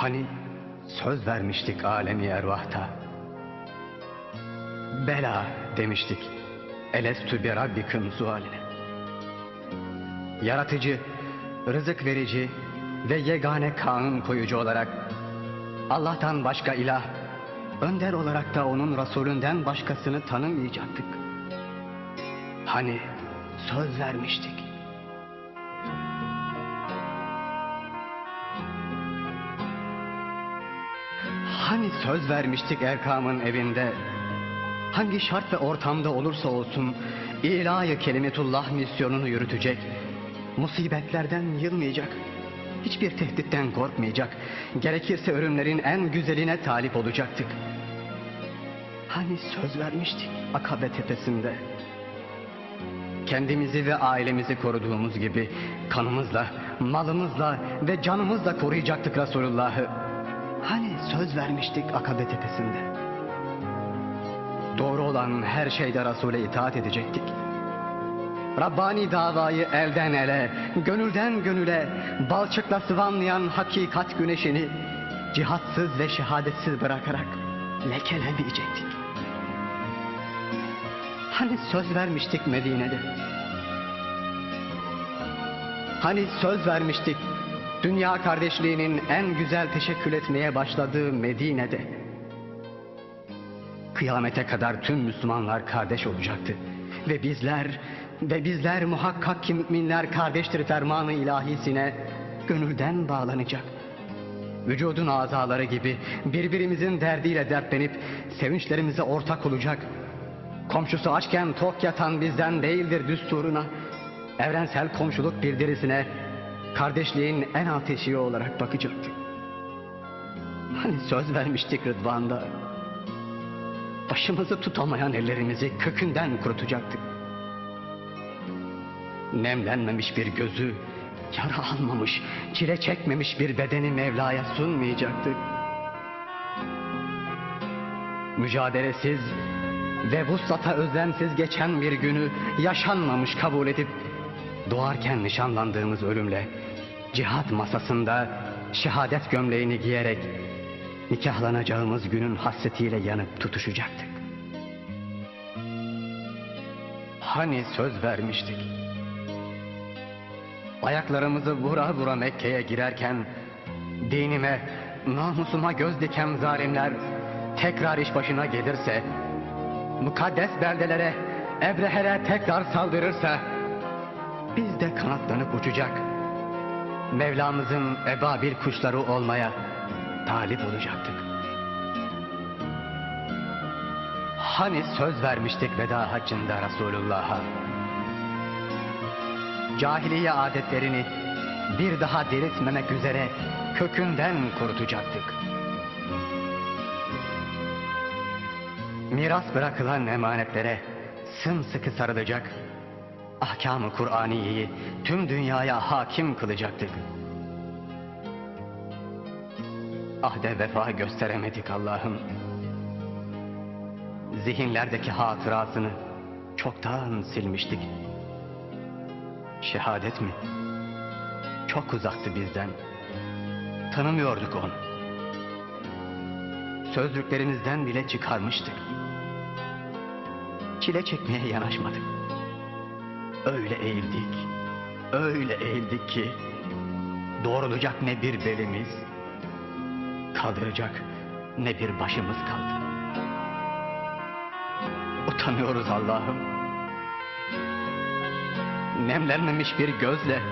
Hani söz vermiştik alemi ervahta. Bela demiştik. Elestü bi rabbikum sualine. Yaratıcı, rızık verici ve yegane kanun koyucu olarak Allah'tan başka ilah, önder olarak da onun Resulünden başkasını tanımayacaktık. Hani söz vermiştik. Hani söz vermiştik Erkam'ın evinde? Hangi şart ve ortamda olursa olsun ilahi kelimetullah misyonunu yürütecek. Musibetlerden yılmayacak Hiçbir tehditten korkmayacak. Gerekirse ölümlerin en güzeline talip olacaktık. Hani söz vermiştik Akabe tepesinde? Kendimizi ve ailemizi koruduğumuz gibi kanımızla, malımızla ve canımızla koruyacaktık Resulullah'ı. Hani söz vermiştik Akabe tepesinde. Doğru olan her şeyde Resul'e itaat edecektik. Rabbani davayı elden ele, gönülden gönüle, balçıkla sıvanlayan hakikat güneşini cihatsız ve şehadetsiz bırakarak lekelemeyecektik. Hani söz vermiştik Medine'de? Hani söz vermiştik dünya kardeşliğinin en güzel teşekkül etmeye başladığı Medine'de? Kıyamete kadar tüm Müslümanlar kardeş olacaktı. Ve bizler, ve bizler muhakkak ki müminler kardeştir fermanı ilahisine gönülden bağlanacak. Vücudun azaları gibi birbirimizin derdiyle dertlenip sevinçlerimize ortak olacak. Komşusu açken tok yatan bizden değildir düsturuna. Evrensel komşuluk bildirisine kardeşliğin en alt eşiği olarak bakacaktık. Hani söz vermiştik Rıdvan'da. Başımızı tutamayan ellerimizi kökünden kurutacaktık. Nemlenmemiş bir gözü, yara almamış, çile çekmemiş bir bedeni Mevla'ya sunmayacaktık. Mücadelesiz ve vuslata özlemsiz geçen bir günü yaşanmamış kabul edip doğarken nişanlandığımız ölümle cihat masasında şehadet gömleğini giyerek nikahlanacağımız günün hasretiyle yanıp tutuşacaktık. Hani söz vermiştik? Ayaklarımızı vura vura Mekke'ye girerken dinime, namusuma göz diken zalimler tekrar iş başına gelirse, mukaddes beldelere, ebrehere tekrar saldırırsa, biz de kanatlanıp uçacak. Mevlamızın ebabil kuşları olmaya talip olacaktık. Hani söz vermiştik veda haccında Resulullah'a? Cahiliye adetlerini bir daha diriltmemek üzere kökünden kurutacaktık. Miras bırakılan emanetlere sımsıkı sarılacak, ahkamı Kur'aniyeyi tüm dünyaya hakim kılacaktık. Ahde vefa gösteremedik Allah'ım. Zihinlerdeki hatırasını çoktan silmiştik. Şehadet mi? Çok uzaktı bizden. Tanımıyorduk onu. Sözlüklerimizden bile çıkarmıştık. Çile çekmeye yanaşmadık. Öyle eğildik, öyle eğildik ki doğrulacak ne bir belimiz, kaldıracak ne bir başımız kaldı. Utanıyoruz Allah'ım. Nemlenmemiş bir gözle,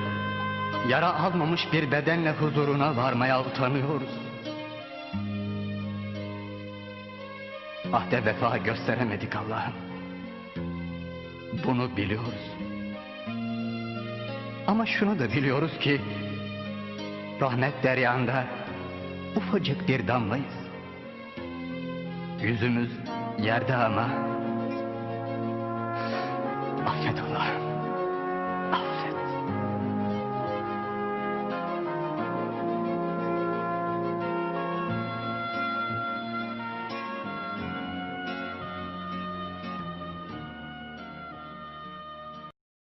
yara almamış bir bedenle huzuruna varmaya utanıyoruz. Ahde vefa gösteremedik Allah'ım. Bunu biliyoruz. Ama şunu da biliyoruz ki rahmet deryanda ufacık bir damlayız. Yüzümüz yerde ama affet Allah'ım.